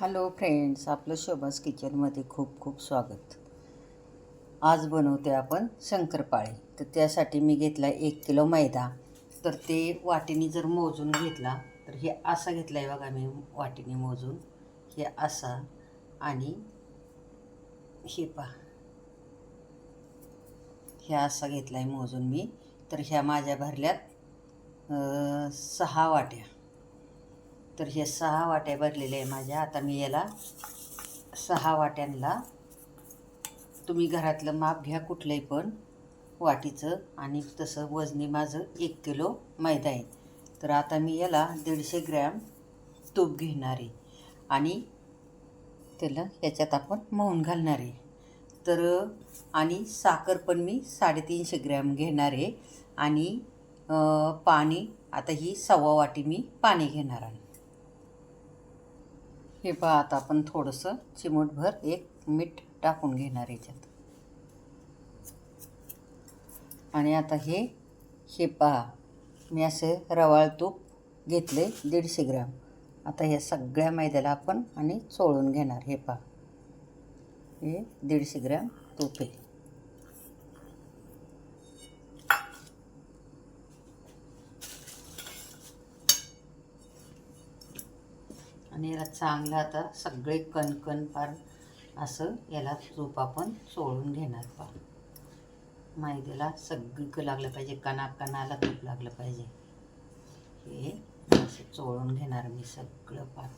Hello friends आपलं शोभास किचनमध्ये खूप खूप स्वागत. आज बनवते आपण शंकरपाळे. तर त्यासाठी मी घेतला एक किलो मैदा. तर ते वाटीने जर मोजून घेतला तर हे असा घेतला आहे बघा मी वाटीने मोजून. हे असा आणि हे पहा. हे असा घेतला आहे मोजून मी. तर ह्या माझ्या भरल्यात सहा वाट्या. तर हे सहा वाट्या भरलेले आहे माझ्या. आता मी याला सहा वाट्यांना तुम्ही घरातलं माप घ्या कुठलंही पण वाटीचं. आणि तसं वजनी माझं एक किलो मैदा आहे. तर आता मी याला दीडशे ग्रॅम तूप घेणार आहे. आणि त्याला याच्यात आपण मऊन घालणार आहे. तर आणि साखर पण मी साडेतीनशे ग्रॅम घेणार आहे. आणि पाणी आता ही सव्वा वाटी मी पाणी घेणार आहे. हे पहा आता आपण थोडंसं चिमूटभर एक मीठ टाकून घेणार याच्यात. आणि आता हे हे पहा मी असे रवाळ तूप घेतले दीडशे ग्रॅम. आता या सगळ्या मैद्याला आपण आणि चोळून घेणार हे पहा. हे दीडशे ग्रॅम तूप आहे. आणि याला चांगलं आता सगळे कणकण फार असं याला तूप आपण चोळून घेणार पा मैद्याला सगळं लागलं पाहिजे कणा कणाला तूप लागलं पाहिजे. हे असं चोळून घेणार मी सगळं पार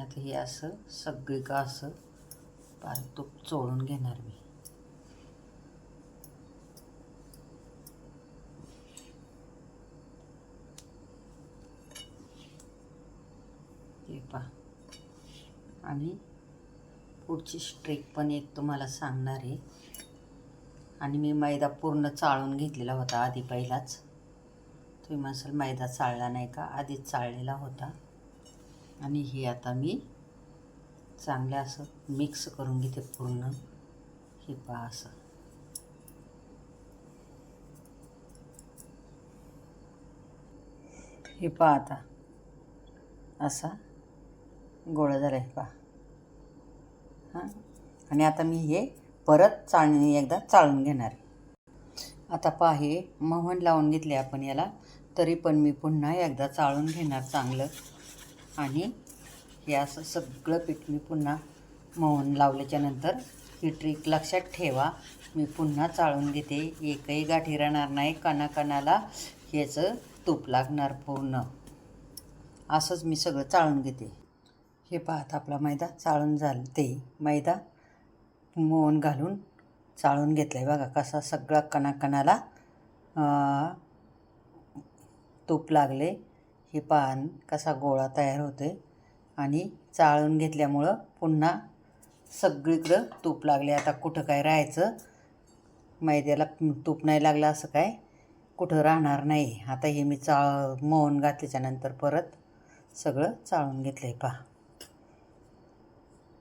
आणि आता हे असं सगळी का असं पार तूप चोळून घेणार मी. पहा. आणि पुढची स्ट्रेक पण एक तुम्हाला सांगणार आहे. आणि मी मैदा पूर्ण चाळून घेतलेला होता आधी पहिलाच. तुम्ही म्हणसाल मैदा चाळला नाही का? आधीच चाळलेला होता. आणि हे आता मी चांगलं असं मिक्स करून घेते पूर्ण. हे पहा असं. हे पहा आता. असा गोळा झाला आहे पहा. हां? आणि आता मी हे परत चाळणी एकदा चाळून घेणार आता पहा हे मोहन लावून घेतले आपण याला. तरी पण मी पुन्हा एकदा चाळून घेणार चांगलं. आणि हे असं सगळं पीठ मी पुन्हा मोहन लावल्याच्यानंतर ही ट्रिक लक्षात ठेवा. मी पुन्हा चाळून घेते. एकही गाठी राहणार नाही. कणाकणाला ह्याचं तूप लागणार पूर्ण. असंच मी सगळं चाळून घेते. हे पाहत आपला मैदा चाळून झालं ते मैदा मोहन घालून चाळून घेतलं आहे बघा कसा सगळा कणाकणाला तूप लागले. हे पान कसा गोळा तयार होते आणि चाळून घेतल्यामुळं पुन्हा सगळीकडं तूप लागले. आता कुठं काय राहायचं? मैद्याला तूप नाही लागलं असं काय? कुठं राहणार नाही. आता हे मी चाळ मोहन घातल्याच्यानंतर परत सगळं चाळून घेतलं आहे पहा.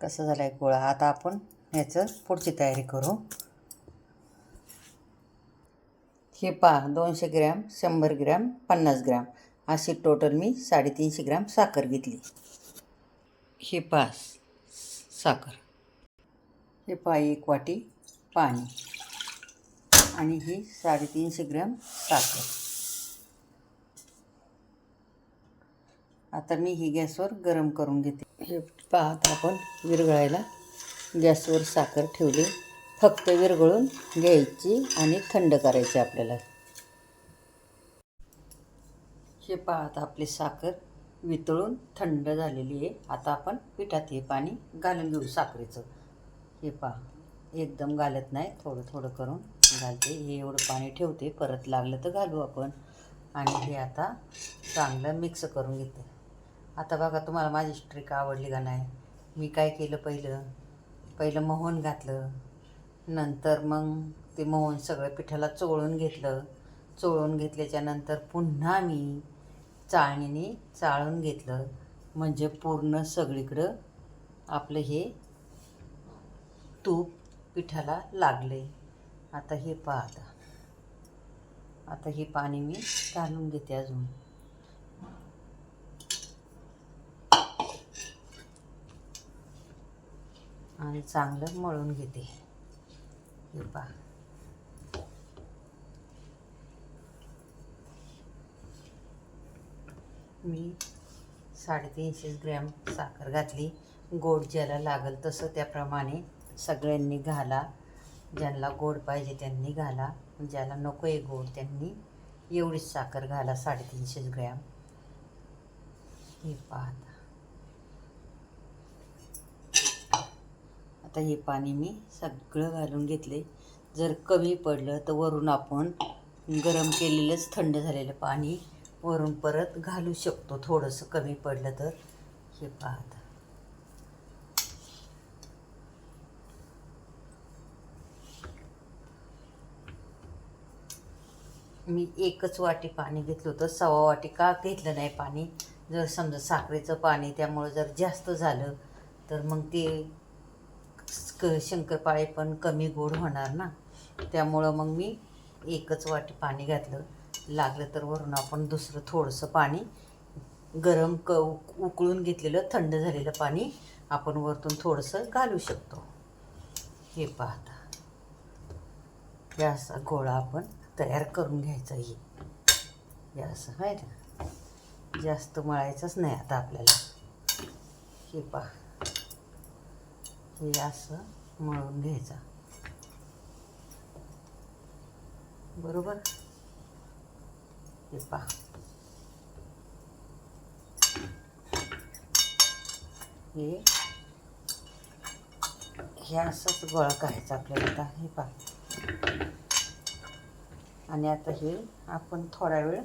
कसं झालं आहे गोळा? आता आपण ह्याचं पुढची तयारी करू. हे पहा दोनशे ग्रॅम शंभर ग्रॅम पन्नास ग्रॅम. अशी टोटल मी साडेतीनशे ग्रॅम साखर घेतली. हे पहा साखर. हे पहा एक वाटी पाणी. आणि ही साडेतीनशे ग्रॅम साखर. आता मी ही गॅसवर गरम करून घेते. हे पाहत आपण विरघळायला गॅसवर साखर ठेवली. फक्त विरघळून घ्यायची आणि थंड करायची आपल्याला. हे पाहत आपली साखर वितळून थंड झालेली आहे. आता आपण पिठात हे पाणी घालून घेऊ साखरेचं. हे पहा एकदम घालत नाही. थोडं थोडं करून घालते. हे एवढं पाणी ठेवते. परत लागलं तर घालू आपण. आणि हे आता चांगलं मिक्स करून घेते. आता बघा तुम्हाला माझी स्ट्रिक आवडली का नाही? मी काय केलं पहिलं? पहिलं मोहन घातलं. नंतर मग ते मोहन सगळं पिठाला चोळून घेतलं. चोळून घेतल्याच्यानंतर पुन्हा मी चाळणीने चाळून घेतलं. म्हणजे पूर्ण सगळीकडं आपलं हे तूप पिठाला लागले. आता हे पहा आता. आता हे पाणी मी घालून घेते अजून. आणि चांगलं मळून घेते. हे पहा. मी साडेतीनशे ग्रॅम साखर घातली. गोड ज्याला लागल तसं त्याप्रमाणे सगळ्यांनी घाला. ज्यांना गोड पाहिजे त्यांनी घाला. ज्याला नको आहे गोड त्यांनी एवढीच साखर घाला साडेतीनशे ग्रॅम. हे पाहता. आता हे पाणी मी सगळं घालून घेतले जर कमी पडलं तर वरून आपण गरम केलेलंच थंड झालेलं पाणी वरून परत घालू शकतो. थोडंसं कमी पडलं तर. हे पाहता मी एकच वाटी पाणी घेतलं होतं. सव्वा वाटी का घेतलं नाही पाणी? जर समजा साखरेचं पाणी त्यामुळं जर जास्त झालं तर मग ते क शंकरपाळे पण कमी गोड होणार ना? त्यामुळं मग मी एकच वाटी पाणी घातलं. लागलं तर वरून आपण दुसरं थोडंसं पाणी गरम क उक- उकळून घेतलेलं थंड झालेलं पाणी आपण वरतून थोडंसं घालू शकतो. हे पाहता. हे असा गोळा आपण तयार करून घ्यायचा हे हे असं आहे ना? जास्त मळायचंच नाही आता आपल्याला. हे पहा. हे असं मळून घ्यायचं. बरोबर? हे पहा हे हे असंच गोळा करायचा आपल्याला आता हे पहा आणि आता हे आपण थोडा वेळ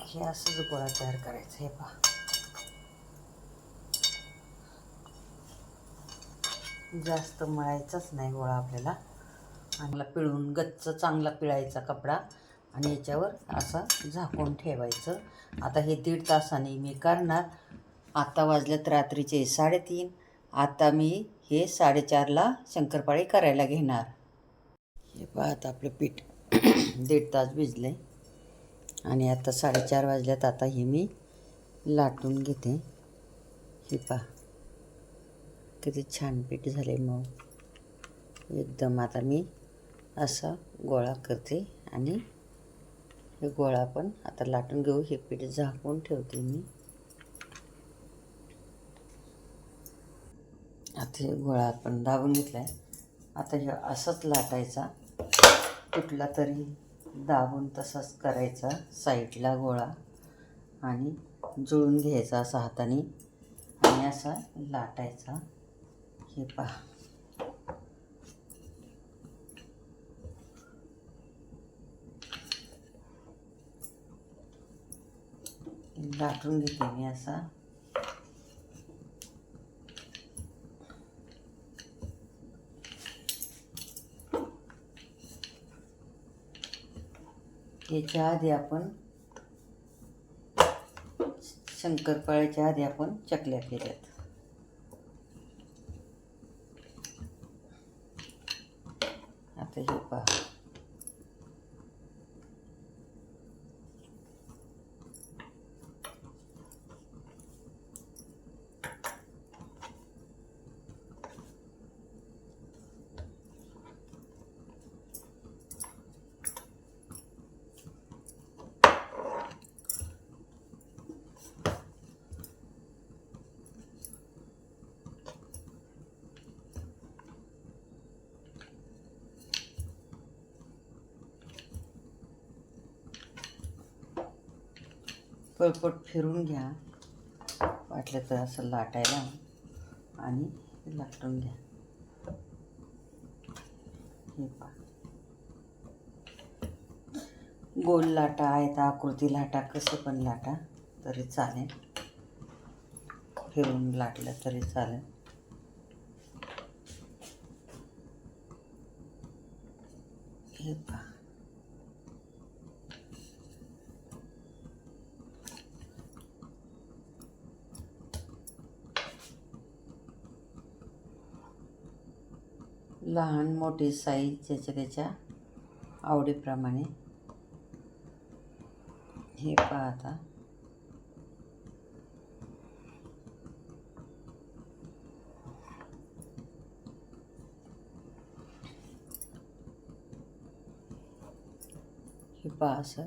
हे असंच गोळा तयार करायचं हे पहा जास्त मळायचाच नाही गोळा आपल्याला आम्हाला पिळून गच्च चांगला पिळायचा कपडा आणि याच्यावर असं झाकून ठेवायचं. आता हे दीड तासाने मी करणार. आता वाजल्यात रात्रीचे साडेतीन. आता मी हे साडेचारला शंकरपाळी करायला घेणार. हे पाहत आपलं पीठ. दीड तास भिजले आणि आता साडेचार वाजल्यात. आता हे मी लाटून घेते. हे पहा. किती छान पीठ झाले मग एकदम आता मी असा गोळा करते आणि हे गोळा पण आता लाटून घेऊ. हे पीठ झाकून ठेवते मी. आता हे गोळा आपण दाबून घेतला आहे आता हे असंच लाटायचा. कुठला तरी दाबून तसाच करायचा साईडला गोळा आणि जुळून घ्यायचा असा हाताने. आणि असा लाटायचा. हे पहा. लाटून घेते मी असा. याच्या आधी आपण शंकरपाळ्याच्या आधी आपण चकल्या केल्यात आता हे पहा पळपट फिरून घ्या. वाटलं तर असं लाटायला आणि लाटून घ्या. हे पहा. गोल लाटा आहेत आकृती लाटा कसं पण लाटा तरी चालेल. फिरून लाटलं तरी चालेल. हे पहा. लहान मोठी साईज ज्याच्या त्याच्या आवडीप्रमाणे. हे पाहता हे पहा असं.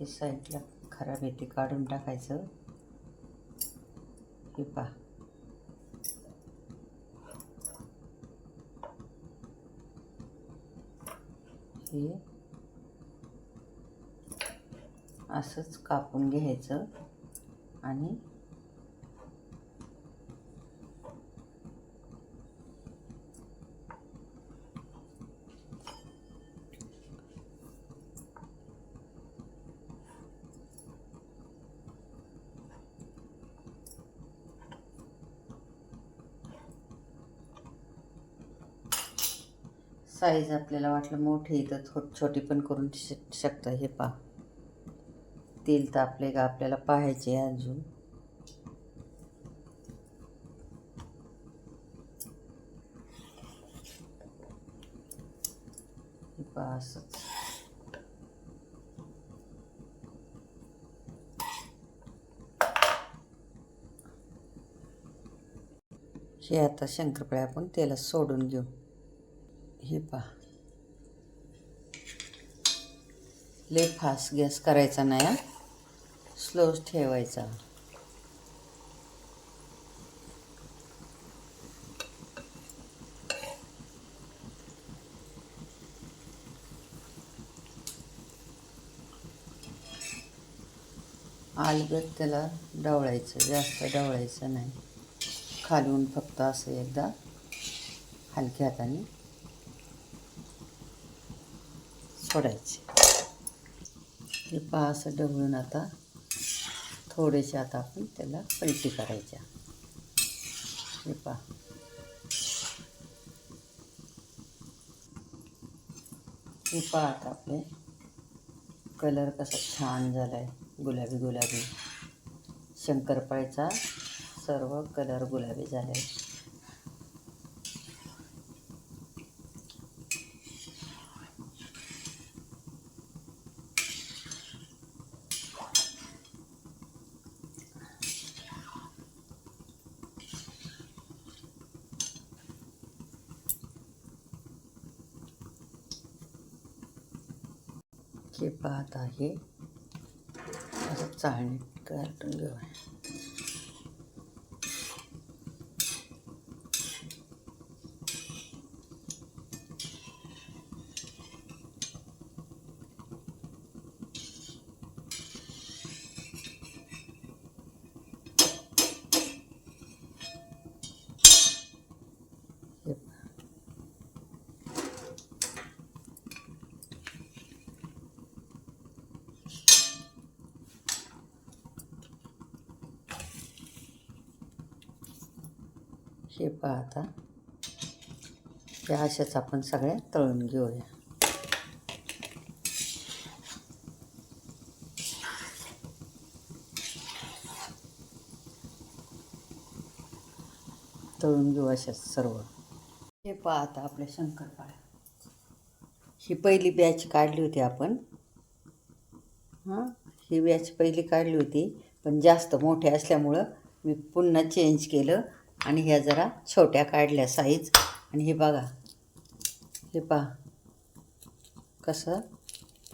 हे साईडला खराब येते काढून टाकायचं. हे पहा. हे असंच कापून घ्यायचं आणि साईज आपल्याला वाटलं मोठी तर थो छोटी पण करून श शकतं. हे पा तेल तापले का आपल्याला पाहायचे अजून. हे असंच. हे आता शंकरपाळ्या आपण तेलात सोडून घेऊ. हे पहा. लय फास्ट गॅस करायचा नाही हा. स्लोच ठेवायचा. आलगत त्याला डवळायचं जास्त डवळायचं नाही. खालून फक्त असं एकदा हलक्या हाताने सोडायचे हे पहा असं डवळून आता थोडेसे आता आपण त्याला पलटी करायच्या हे पहा. हे पहा आता आपले कलर कसा छान झाला आहे गुलाबी गुलाबी. शंकरपाळीचा सर्व कलर गुलाबी झाला. आहे जे पाहत आहे. असं चाळणी काढून घेऊया. हे पहा आता. या अशाच आपण सगळ्या तळून घेऊया. तळून घेऊ अशाच सर्व. हे पहा आता आपल्या शंकरपाळ्या. ही पहिली बॅच काढली होती आपण. हां ही बॅच पहिली काढली होती पण जास्त मोठे असल्यामुळं मी पुन्हा चेंज केलं. आणि ह्या जरा छोट्या काढल्या साईज आणि हे बघा. हे पहा. कसं?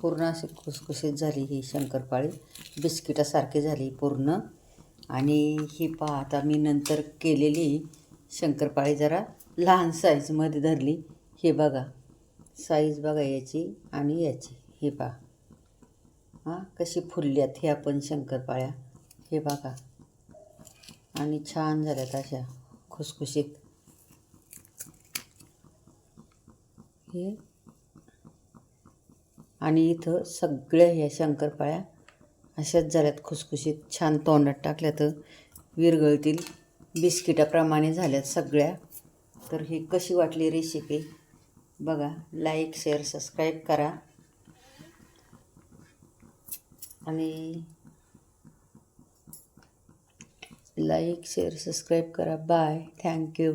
पूर्ण अशी खुसखुशीत झाली ही शंकरपाळी. बिस्किटासारखी झाली पूर्ण. आणि ही पहा आता मी नंतर केलेली शंकरपाळी जरा लहान साईजमध्ये धरली. हे बघा. साईज बघा याची आणि याची. हे पहा. हां कशी फुलल्यात ह्या पण शंकरपाळ्या. हे बघा. आणि छान झाल्यात अशा. खुसखुशीत. हे. आणि इथं सगळ्या ह्या शंकरपाळ्या अशाच झाल्यात खुसखुशीत. छान तोंडात टाकल्या तर विरगळतील बिस्किटाप्रमाणे झाल्यात सगळ्या. तर ही कशी वाटली रेसिपी बघा लाईक शेअर सबस्क्राईब करा. आणि लाईक शेअर सबस्क्राईब करा. बाय. Thank you